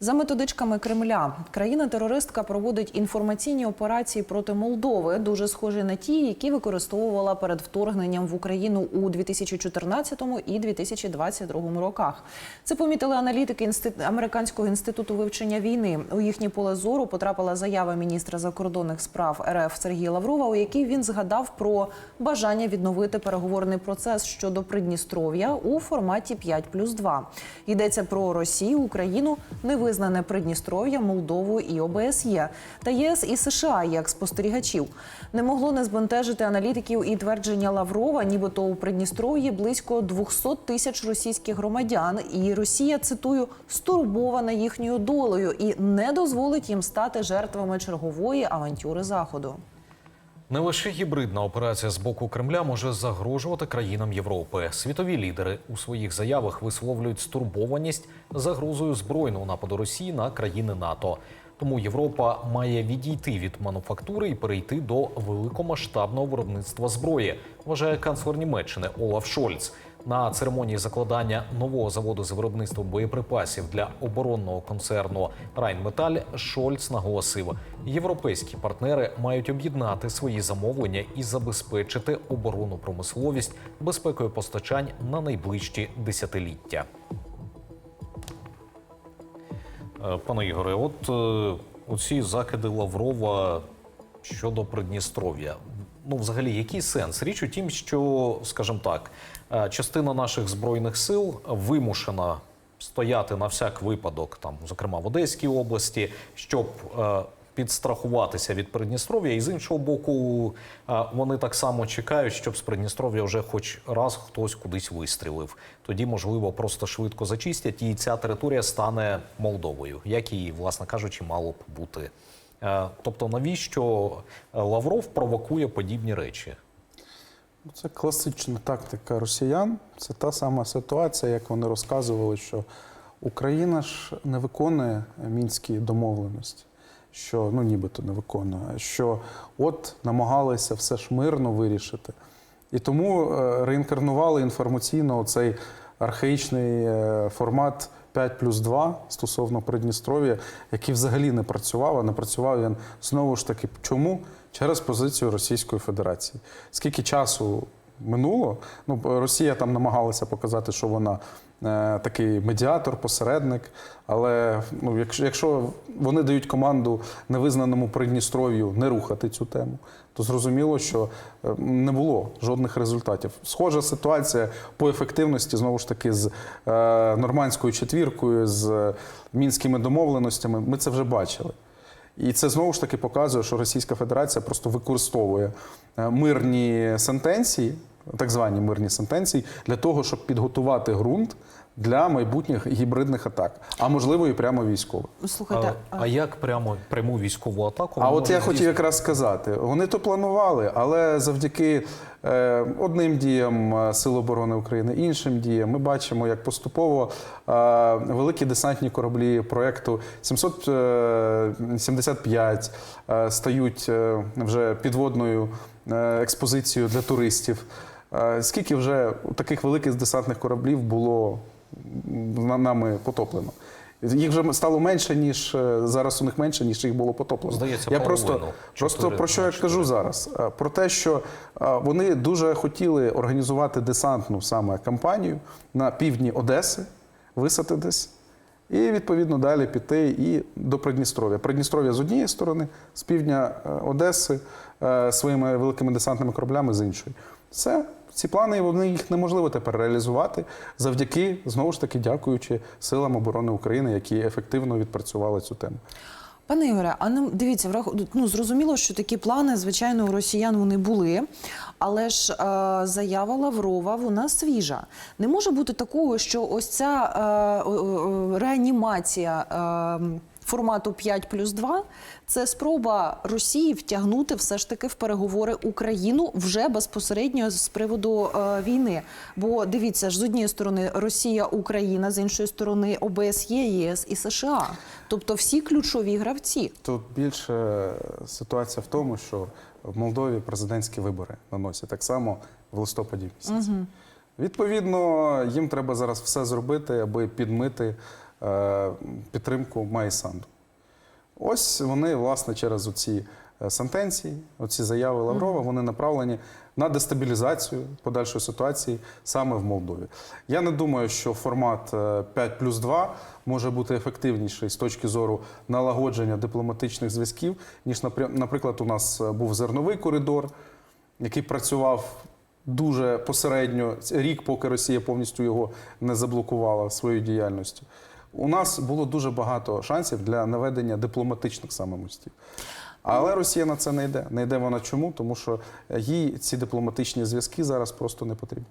За методичками Кремля країна-терористка проводить інформаційні операції проти Молдови, дуже схожі на ті, які використовувала перед вторгненням в Україну у 2014 і 2022 роках. Це помітили аналітики американського інституту вивчення війни. У їхнє поле зору потрапила заява міністра закордонних справ РФ Сергія Лаврова, у якій він згадав про бажання відновити переговорний процес щодо Придністров'я у форматі 5 плюс 2. Йдеться про Росію, Україну, невизнане Придністров'я, Молдову і ОБСЄ та ЄС і США як спостерігачів. Не могло не збентежити аналітиків і твердження Лаврова, нібито у Придністров'ї близько 200 тисяч російських громадян, і Росія цитую стурбована їхньою долею і не дозволить їм стати жертвами чергової авантюри заходу. Не лише гібридна операція з боку Кремля може загрожувати країнам Європи. Світові лідери у своїх заявах висловлюють стурбованість загрозою збройного нападу Росії на країни НАТО. Тому Європа має відійти від мануфактури і перейти до великомасштабного виробництва зброї, вважає канцлер Німеччини Олаф Шольц. На церемонії закладання нового заводу з виробництва боєприпасів для оборонного концерну Райнметаль Шольц наголосив, європейські партнери мають об'єднати свої замовлення і забезпечити оборонну промисловість безпекою постачань на найближчі десятиліття. Е, Пане Ігоре, от е, оці закиди Лаврова щодо Придністров'я. Ну, взагалі, який сенс? Річ у тім, що, скажімо так, е, частина наших збройних сил вимушена стояти на всяк випадок, там, зокрема в Одеській області, щоб е, підстрахуватися від Придністров'я, і з іншого боку, е, вони так само чекають, щоб з Придністров'я вже хоч раз хтось кудись вистрілив. Тоді, можливо, просто швидко зачистять, і ця територія стане Молдовою, як і, власне кажучи, мало б бути. Е, Тобто, навіщо Лавров провокує подібні речі? Це класична тактика росіян. Це та сама ситуація, як вони розказували, що Україна ж не виконує мінські домовленості, що ну нібито не виконує, що от намагалися все ж мирно вирішити. І тому е, реінкарнували інформаційно цей архаїчний е, формат 5 плюс 2 стосовно Придністров'я, який взагалі не працював, а не працював він знову ж таки. Чому? Через позицію Російської Федерації. Скільки часу минуло? Ну, Росія там намагалася показати, що вона е, такий медіатор, посередник. Але ну, якщо, якщо вони дають команду невизнаному Придністров'ю не рухати цю тему, то зрозуміло, що е, не було жодних результатів. Схожа ситуація по ефективності знову ж таки з е, нормандською четвіркою, з мінськими домовленостями. Ми це вже бачили. І це знову ж таки показує, що Російська Федерація просто використовує е, мирні сентенції, так звані мирні сентенції, для того, щоб підготувати ґрунт для майбутніх гібридних атак, а можливо і прямо військових. Слухайте, А, а як прямо пряму військову атаку? А от я хотів якраз сказати, вони то планували, але завдяки е, одним діям е, Сил оборони України, іншим діям, ми бачимо, як поступово е, великі десантні кораблі проекту 775 е, стають е, вже підводною е, експозицією для туристів. Е, скільки вже таких великих десантних кораблів було нами потоплено? Їх вже стало менше, ніж е, зараз у них менше, ніж їх було потоплено. Здається, я просто, просто про що я кажу зараз? Е, Про те, що е, вони дуже хотіли організувати десантну саме кампанію на півдні Одеси, висадитись, і відповідно далі піти і до Придністров'я. Придністров'я з однієї сторони, з півдня е, Одеси е, своїми великими десантними кораблями з іншої. Все. Ці плани вони їх неможливо тепер реалізувати завдяки знову ж таки дякуючи силам оборони України, які ефективно відпрацювали цю тему. Пане Ігоре, а нам дивіться, врах- ну зрозуміло, що такі плани, звичайно, у росіян вони були, але ж е, заява Лаврова вона свіжа. Не може бути такого, що ось ця е, е, реанімація. Е, Формату 5 плюс 2 – це спроба Росії втягнути все ж таки в переговори Україну вже безпосередньо з приводу е, війни. Бо дивіться ж з однієї сторони Росія, Україна, з іншої сторони ОБСЄ, ЄС і США. Тобто всі ключові гравці. Тут більше ситуація в тому, що в Молдові президентські вибори наносять так само в листопаді місяці. Відповідно, їм треба зараз все зробити, аби підмити підтримку Майї Санду. Ось вони, власне, через оці е, сентенції, оці заяви Лаврова, вони направлені на дестабілізацію подальшої ситуації саме в Молдові. Я не думаю, що формат е, 5 плюс 2 може бути ефективніший з точки зору налагодження дипломатичних зв'язків, ніж, наприклад, у нас е, був зерновий коридор, який працював дуже посередньо рік, поки Росія повністю його не заблокувала своєю діяльністю. У нас було дуже багато шансів для наведення дипломатичних саме мостів. Але Росія на це не йде. Не йде вона чому? Тому що їй ці дипломатичні зв'язки зараз просто не потрібні.